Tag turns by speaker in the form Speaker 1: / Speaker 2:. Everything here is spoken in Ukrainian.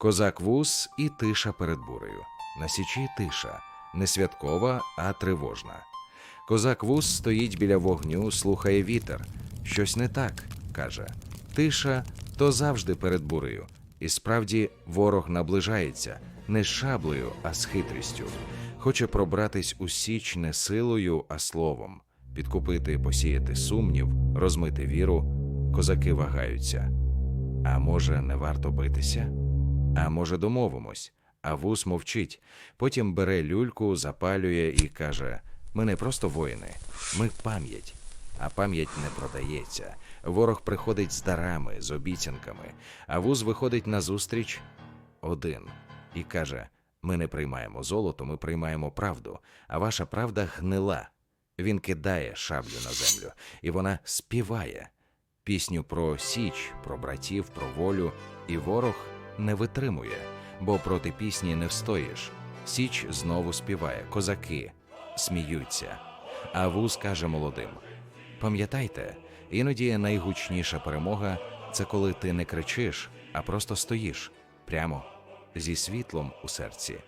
Speaker 1: Козак вуз і тиша перед бурею. На січі тиша, не святкова, а тривожна. Козак вуз стоїть біля вогню, слухає вітер. Щось не так, каже. Тиша то завжди перед бурею. І справді ворог наближається не з шаблею, а з хитрістю. Хоче пробратись у січ не силою, а словом, підкупити, посіяти сумнів, розмити віру. Козаки вагаються. А може, не варто битися? А може, домовимось? А вус мовчить. Потім бере люльку, запалює і каже: Ми не просто воїни, ми пам'ять. А пам'ять не продається. Ворог приходить з дарами, з обіцянками, а вуз виходить назустріч один і каже: Ми не приймаємо золото, ми приймаємо правду, а ваша правда гнила. Він кидає шаблю на землю, і вона співає пісню про січ, про братів, про волю, і ворог не витримує, бо проти пісні не встоїш. Січ знову співає, козаки сміються. А вуз каже молодим: Пам'ятайте, іноді найгучніша перемога це коли ти не кричиш, а просто стоїш прямо зі світлом у серці.